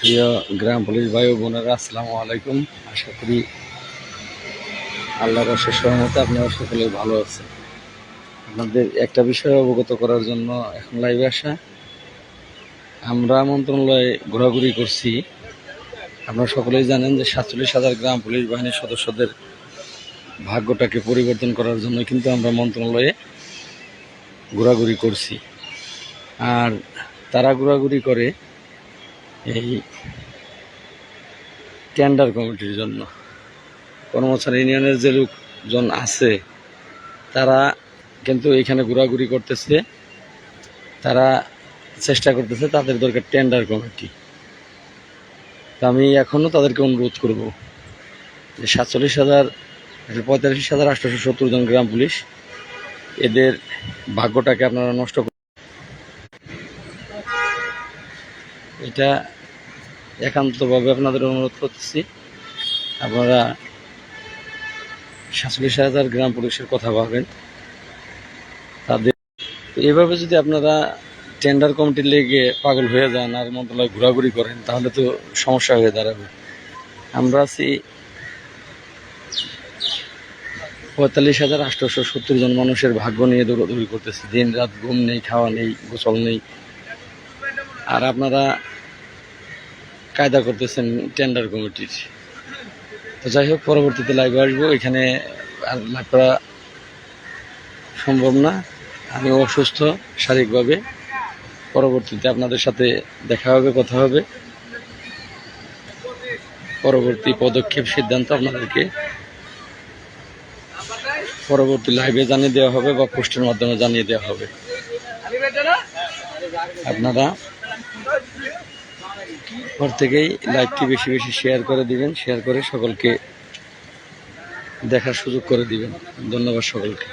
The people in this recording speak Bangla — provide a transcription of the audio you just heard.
প্রিয় গ্রাম পুলিশ ভাই ও বোনেরা, আসসালামু আলাইকুম। আশা করি আল্লাহর অশেষ সহমতে আপনারা সকলে ভালো আছেন। আপনাদের একটা বিষয় অবগত করার জন্য এখন লাইভে আসা। আমরা মন্ত্রণালয়ে ঘোরাঘুরি করছি। আপনারা সকলেই জানেন যে সাতচল্লিশ হাজার গ্রাম পুলিশ বাহিনীর সদস্যদের ভাগ্যটাকে পরিবর্তন করার জন্য কিন্তু আমরা মন্ত্রণালয়ে ঘোরাঘুরি করছি। আর তারা ঘোরাঘুরি করে এই টেন্ডার কমিটির জন্য। কর্মচারী ইউনিয়নের যে লোকজন আছে, তারা কিন্তু এখানে ঘোরাঘুরি করতেছে, তারা চেষ্টা করতেছে তাদের দরকার টেন্ডার কমিটি তা আমি এখনও তাদেরকে অনুরোধ করব যে সাতচল্লিশ হাজার পঁয়তাল্লিশ হাজার আটশোশো সত্তর জন গ্রাম পুলিশ, এদের ভাগ্যটাকে আপনারা নষ্ট কর- এটা একান্তভাবে আপনাদের অনুরোধ করতেছি। আপনারা সাতচল্লিশ হাজার গ্রাম পুলিশের কথা ভাবেন। তাদের এভাবে যদি আপনারা টেন্ডার কমিটির লেগে পাগল হয়ে যান আর মন্ত্রণালয় ঘোরাঘুরি করেন, তাহলে তো সমস্যা হয়ে দাঁড়াবে। আমরা আছি পঁয়তাল্লিশ হাজার আটশোশো সত্তর জন মানুষের ভাগ্য নিয়ে দৌড়াদৌড়ি করতেছি। দিন রাত ঘুম নেই, খাওয়া নেই, গোসল নেই। আর আপনারা কায়দা করতেছেন টেন্ডার কমিটির তো যাই হোক, পরবর্তীতে লাইভে আসব। এখানে আর করা সম্ভব না। আমি অসুস্থ শারীরিকভাবে। পরবর্তীতে আপনাদের সাথে দেখা হবে, কথা হবে। পরবর্তী পদক্ষেপ সিদ্ধান্ত আপনাদেরকে পরবর্তী লাইভে জানিয়ে দেওয়া হবে বা পোস্টের মাধ্যমে জানিয়ে দেওয়া হবে। আপনারা পর থেকেই লাইভটি বেশি বেশি শেয়ার করে দিবেন শেয়ার করে সকলকে দেখার সুযোগ করে দিবেন। ধন্যবাদ সকলকে।